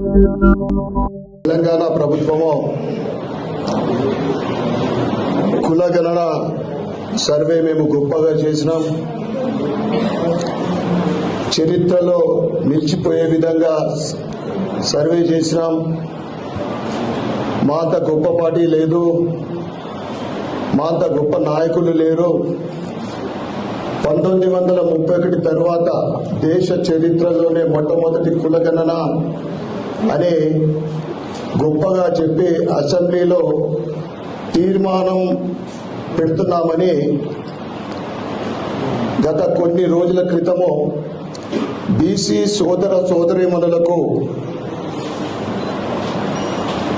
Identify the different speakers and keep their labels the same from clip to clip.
Speaker 1: తెలంగాణ ప్రభుత్వము కులగణన సర్వే మేము గొప్పగా చేసినాం. చరిత్రలో నిలిచిపోయే విధంగా సర్వే చేసినాం. మాంత గొప్ప పార్టీ లేదు. మా అంత గొప్ప నాయకులు లేరు. పంతొమ్మిది వందల ముప్పై ఒకటి తర్వాత దేశ చరిత్రలోనే మొట్టమొదటి కులగణన అని గొప్పగా చెప్పి అసెంబ్లీలో తీర్మానం పెడుతున్నామని గత కొన్ని రోజుల క్రితము బీసీ సోదర సోదరిమణులకు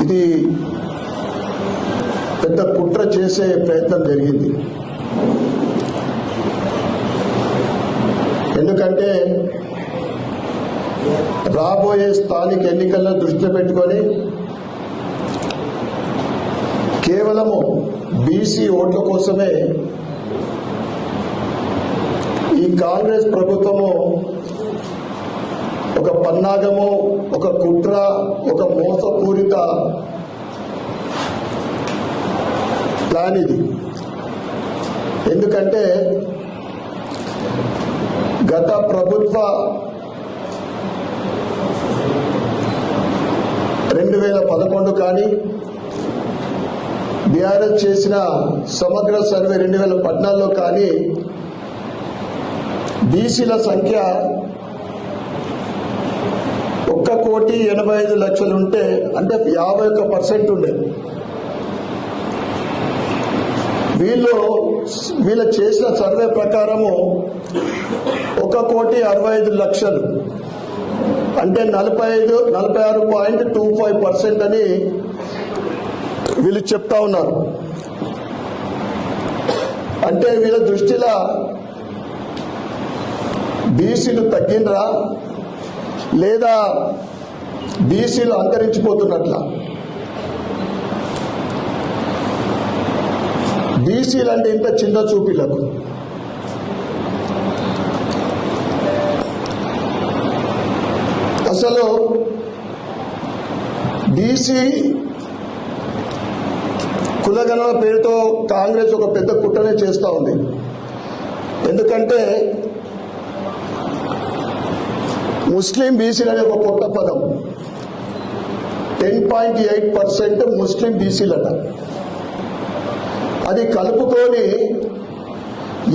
Speaker 1: ఇది పెద్ద కుట్ర చేసే ప్రయత్నం జరిగింది. ఎందుకంటే రాబోయే స్థానిక ఎన్నికల్లో దృష్టిలో పెట్టుకొని కేవలము బీసీ ఓట్ల కోసమే ఈ కాంగ్రెస్ ప్రభుత్వము ఒక పన్నాగము ఒక కుట్ర ఒక మోసపూరిత ప్లాన్ ఇది. ఎందుకంటే గత ప్రభుత్వ రెండు వేల పదకొండు కానీ బీఆర్ఎస్ చేసిన సమగ్ర సర్వే రెండు వేల పద్నాలుగులో కానీ బీసీల సంఖ్య ఒక్క కోటి ఎనభై ఐదు లక్షలు ఉంటే అంటే యాభై ఒక్క పర్సెంట్ ఉండేది వీళ్ళు వీళ్ళు చేసిన సర్వే ప్రకారము ఒక కోటి అరవై ఐదు లక్షలు. అంటే నలభై ఐదు నలభై ఆరు పాయింట్ టూ ఫైవ్ పర్సెంట్ అని వీళ్ళు చెప్తా ఉన్నారు. అంటే వీళ్ళ దృష్టిలో బీసీలు తగ్గినరా లేదా బీసీలు అంతరించిపోతున్నట్ల? బీసీలు అంటే ఇంత చిన్న చూపిలకు. జిల్లాలో బీసీ కులగణన పేరుతో కాంగ్రెస్ ఒక పెద్ద కుట్రనే చేస్తూ ఉంది. ఎందుకంటే ముస్లిం బీసీలు అనే ఒక కొత్త పదం. Ten point eight percent Muslim బీసీలట అది కలుపుకొని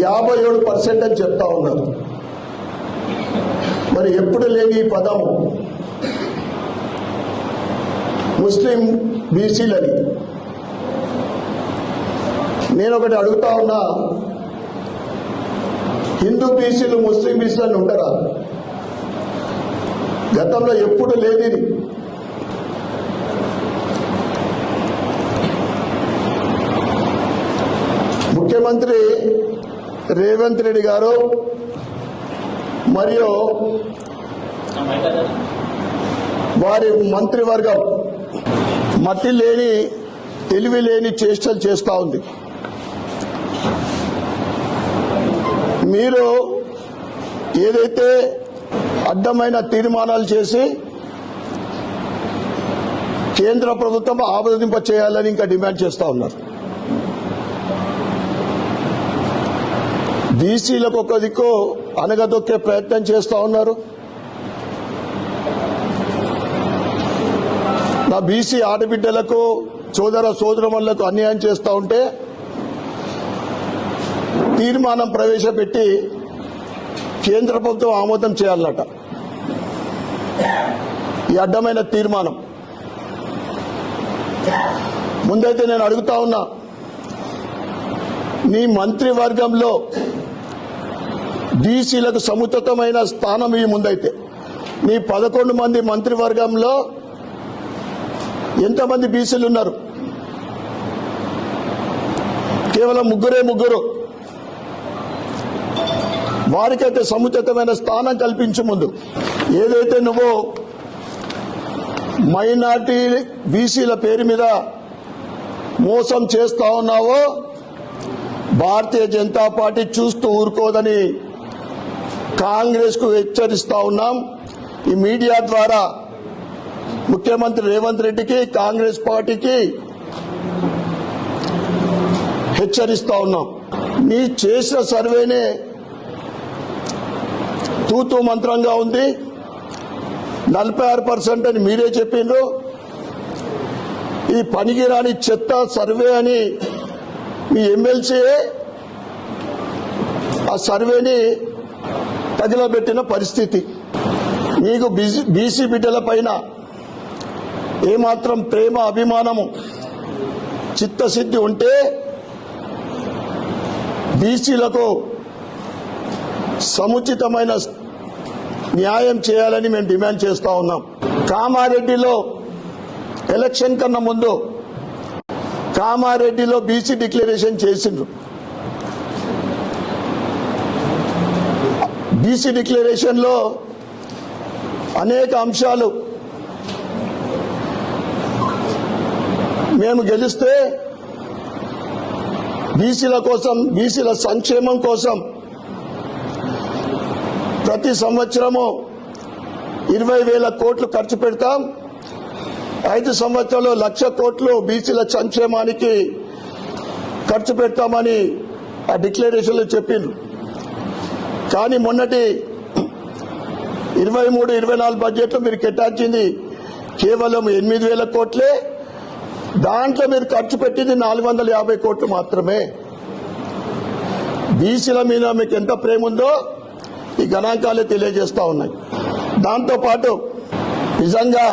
Speaker 1: యాభై ఏడు పర్సెంట్ అని చెప్తా ఉన్నారు. మరి ఎప్పుడు లేని ఈ పదము? ముస్లిం బీసీలని నేను ఒకటి అడుగుతా ఉన్నా హిందూ బీసీలు ముస్లిం బీసీలను ఉండరా? గతంలో ఎప్పుడు లేదు ముఖ్యమంత్రి రేవంత్ రెడ్డి గారు మరియు వారి మంత్రివర్గం మతి లేని తెలివి లేని చేష్టలు చేస్తూ ఉంది. మీరు ఏదైతే అడ్డమైన తీర్మానాలు చేసి కేంద్ర ప్రభుత్వం ఆమోదింప చేయాలని ఇంకా డిమాండ్ చేస్తూ ఉన్నారు. బీసీలకు ఒక దిక్కు అనగదొక్కే ప్రయత్నం చేస్తూ ఉన్నారు. నా బీసీ ఆడబిడ్డలకు సోదర సోదరములకు అన్యాయం చేస్తూ ఉంటే తీర్మానం ప్రవేశపెట్టి కేంద్ర ప్రభుత్వం ఆమోదం చేయాలట ఈ అడ్డమైన తీర్మానం. ముందైతే నేను అడుగుతా ఉన్నా నీ మంత్రివర్గంలో బీసీలకు సముచితమైన స్థానం ఈ ముందైతే. నీ పదకొండు మంది మంత్రివర్గంలో ఎంతమంది బీసీలు ఉన్నారు? కేవలం ముగ్గురే ముగ్గురు. వారికైతే సముచితమైన స్థానం కల్పించు ముందు. ఏదైతే నువ్వు మైనార్టీ బీసీల పేరు మీద మోసం చేస్తా ఉన్నావో భారతీయ జనతా పార్టీ చూస్తూ ఊరుకోదని కాంగ్రెస్కు హెచ్చరిస్తా ఉన్నాం. ఈ మీడియా ద్వారా ముఖ్యమంత్రి రేవంత్ రెడ్డికి కాంగ్రెస్ పార్టీకి హెచ్చరిస్తా ఉన్నాం. మీ చేసిన సర్వేనే తూతూ మంత్రంగా ఉంది. నలభై ఆరు పర్సెంట్ అని మీరే చెప్పిండ్రు. ఈ పనికిరాని చెత్త సర్వే అని మీ ఎమ్మెల్సీయే ఆ సర్వేని తగిలబెట్టిన పరిస్థితి. మీకు బీసీ బిడ్డల పైన ఏమాత్రం ప్రేమ అభిమానము చిత్తశుద్ధి ఉంటే బీసీలకు సముచితమైన న్యాయం చేయాలని మేము డిమాండ్ చేస్తా ఉన్నాం. కామారెడ్డిలో ఎలక్షన్ కన్నా ముందు కామారెడ్డిలో బీసీ డిక్లరేషన్ చేసిండ్రు. బీసీ డిక్లరేషన్లో అనేక అంశాలు మేము గెలిస్తే బీసీల కోసం బీసీల సంక్షేమం కోసం ప్రతి సంవత్సరము ఇరవై వేల కోట్లు ఖర్చు పెడతాం. ఐదు సంవత్సరాలు లక్ష కోట్లు బీసీల సంక్షేమానికి ఖర్చు పెడతామని ఆ డిక్లరేషన్లో చెప్పిండ్రు. కానీ మొన్నటి ఇరవై మూడు ఇరవై నాలుగు బడ్జెట్లో మీరు కేటాయించింది కేవలం ఎనిమిది వేల కోట్లే. దాంట్లో మీరు ఖర్చు పెట్టింది నాలుగు వందల యాభై కోట్లు మాత్రమే. బీసీల మీద మీకు ఎంత ప్రేమ ఉందో ఈ గణాంకాలే తెలియజేస్తా ఉన్నాయి. దాంతోపాటు నిజంగా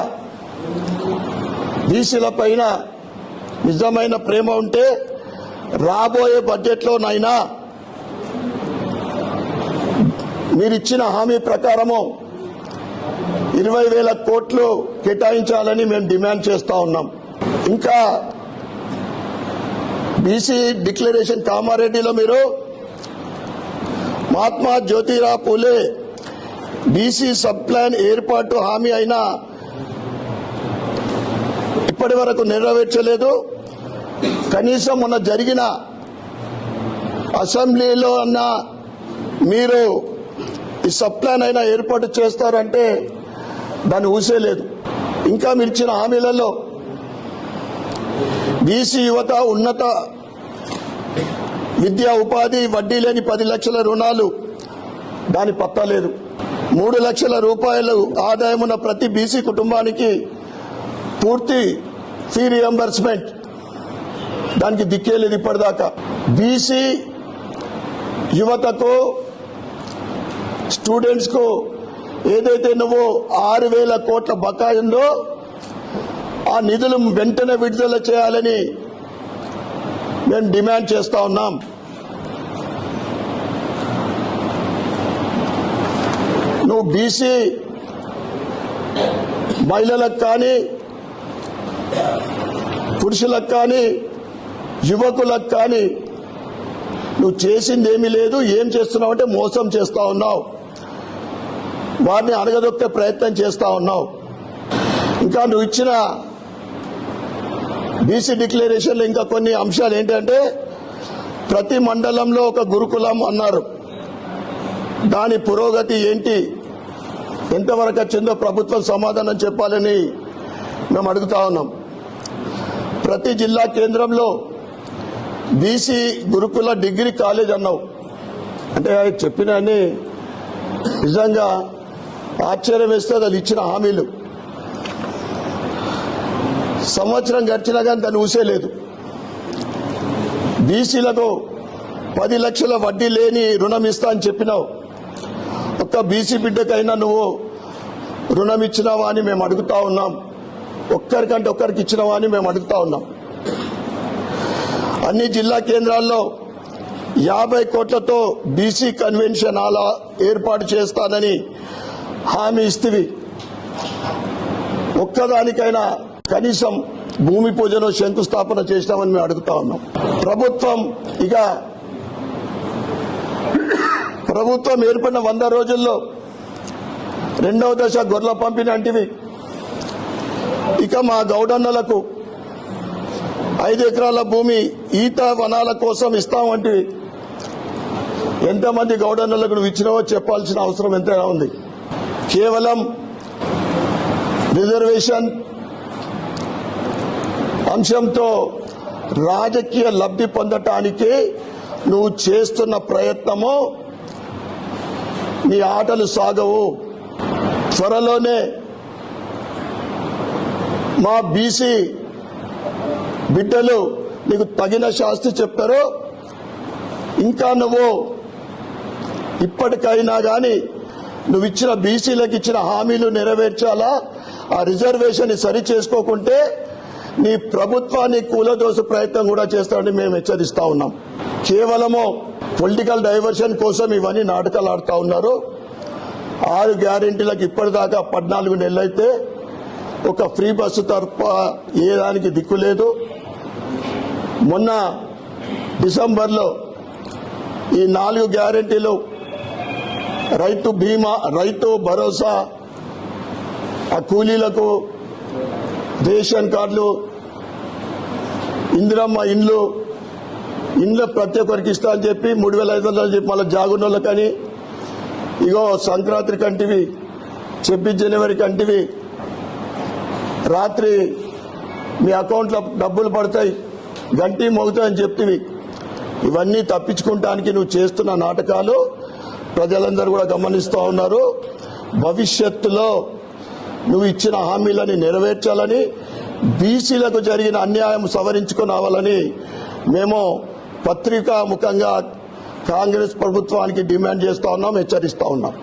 Speaker 1: బీసీల పైన నిజమైన ప్రేమ ఉంటే రాబోయే బడ్జెట్లోనైనా మీరిచ్చిన హామీ ప్రకారము ఇరవై వేల కోట్లు కేటాయించాలని మేము డిమాండ్ చేస్తా ఉన్నాం. ఇంకా బీసీ డిక్లరేషన్ కామారెడ్డిలో మీరు Mahatma Jyotirao Phule BC sub plan ఏర్పాటు హామీ అయినా ఇప్పటి వరకు నెరవేర్చలేదు. కనీసం మొన్న జరిగిన అసెంబ్లీలో అన్న మీరు ఈ సబ్ ప్లాన్ అయినా ఏర్పాటు చేస్తారంటే దాన్ని ఊసేలేదు. ఇంకా మీరు ఇచ్చిన హామీలలో బీసీ యువత ఉన్నత విద్యా ఉపాధి వడ్డీ లేని పది లక్షల రుణాలు. దాని పత్తలేదు మూడు లక్షల రూపాయలు ఆదాయం ఉన్న ప్రతి బీసీ కుటుంబానికి పూర్తి ఫీ రియంబర్స్మెంట్ దానికి దిక్కేలేదు ఇప్పటిదాకా. బీసీ యువతకు స్టూడెంట్స్కు ఏదైతే నువ్వు ఆరు వేల కోట్ల బకాయి ఉందో ఆ నిధులు వెంటనే విడుదల చేయాలని మేము డిమాండ్ చేస్తా ఉన్నాం. నువ్వు బీసీ మహిళలకు కానీ పురుషులకు కానీ యువకులకు కానీ నువ్వు చేసింది ఏమీ లేదు ఏం చేస్తున్నావు అంటే మోసం చేస్తా ఉన్నావు. వారిని అడగదొక్కే ప్రయత్నం చేస్తా ఉన్నావు. ఇంకా నువ్వు ఇచ్చిన బీసీ డిక్లరేషన్లో ఇంకా కొన్ని అంశాలు ఏంటంటే ప్రతి మండలంలో ఒక గురుకులం అన్నారు. దాని పురోగతి ఏంటి? ఎంతవరకు వచ్చిందో ప్రభుత్వం సమాధానం చెప్పాలని మేము అడుగుతా ఉన్నాం. ప్రతి జిల్లా కేంద్రంలో బీసీ గురుకుల డిగ్రీ కాలేజ్ అన్నావు. అంటే ఆయన చెప్పిన నిజంగా ఆశ్చర్యం వేస్తే అది ఇచ్చిన హామీలు. సంవత్సరం గడిచినా కానీ దాన్ని ఊసేయలేదు బీసీలకు పది లక్షల వడ్డీ లేని రుణం ఇస్తా అని చెప్పినావు. ఒక్క బీసీ బిడ్డకైనా నువ్వు రుణం ఇచ్చినావా అని మేము అడుగుతా ఉన్నాం. ఒక్కరికంటే ఒక్కరికి ఇచ్చినావా అని మేము అడుగుతా ఉన్నాం. అన్ని జిల్లా కేంద్రాల్లో యాభై కోట్లతో బీసీ కన్వెన్షన్ అలా ఏర్పాటు చేస్తానని హామీ ఇస్తేవి. ఒక్కదానికైనా కనీసం భూమి పూజను శంకుస్థాపన చేసినామని మేము అడుగుతా ఉన్నాం. ప్రభుత్వం ఇక ప్రభుత్వం ఏర్పడిన వంద రోజుల్లో రెండవ దశ గొర్రెల పంపిణీ అంటివి. ఇక మా గౌడన్నలకు ఐదు ఎకరాల భూమి ఈత వనాల కోసం ఇస్తామంటివి ఎంతమంది గౌడన్నలకు నువ్వు ఇచ్చినావో చెప్పాల్సిన అవసరం ఎంతైనా ఉంది. కేవలం రిజర్వేషన్ అంశంతో రాజకీయ లబ్ధి పొందటానికి నువ్వు చేస్తున్న ప్రయత్నము నీ ఆటలు సాగవు. త్వరలోనే మా బీసీ బిడ్డలు నీకు తగిన శాస్తి చెప్పారు. ఇంకా నువ్వు ఇప్పటికైనా కానీ నువ్వు ఇచ్చిన బీసీలకు ఇచ్చిన హామీలు నెరవేర్చాలా? ఆ రిజర్వేషన్ సరి చేసుకోకుంటే నీ ప్రభుత్వాన్ని కూలదోస ప్రయత్నం కూడా చేస్తామని మేము హెచ్చరిస్తా ఉన్నాం. కేవలము పొలిటికల్ డైవర్షన్ కోసం ఇవన్నీ నాటకాలు ఆడుతూ ఉన్నారు. ఆరు గ్యారెంటీలకు ఇప్పటిదాకా పద్నాలుగు నెలలైతే ఒక ఫ్రీ బస్సు తప్ప ఏ దానికి దిక్కు లేదు. మొన్న డిసెంబర్లో ఈ నాలుగు గ్యారెంటీలు రైతు బీమా రైతు భరోసా ఆ కూలీలకు రేషన్ కార్డులు ఇందిరమ్మ ఇండ్లు ఇండ్లు ప్రతి ఒక్కరికి ఇస్తా అని చెప్పి మూడు వేల ఐదు వందలు చెప్పి మళ్ళీ జాగున్నోళ్ళ కానీ ఇగో సంక్రాంతి కంటివి చెప్పి జనవరి కంటివి రాత్రి మీ అకౌంట్లో డబ్బులు పడతాయి గంటి మోగుతాయని చెప్తివి. ఇవన్నీ తప్పించుకుంటానికి నువ్వు చేస్తున్న నాటకాలు ప్రజలందరూ కూడా గమనిస్తూ ఉన్నారు. భవిష్యత్తులో నువ్వు ఇచ్చిన హామీలని నెరవేర్చాలని బీసీలకు జరిగిన అన్యాయం సవరించుకున్నావాలని మేము పత్రికా ముఖంగా కాంగ్రెస్ ప్రభుత్వానికి డిమాండ్ చేస్తా ఉన్నాం హెచ్చరిస్తా ఉన్నాం.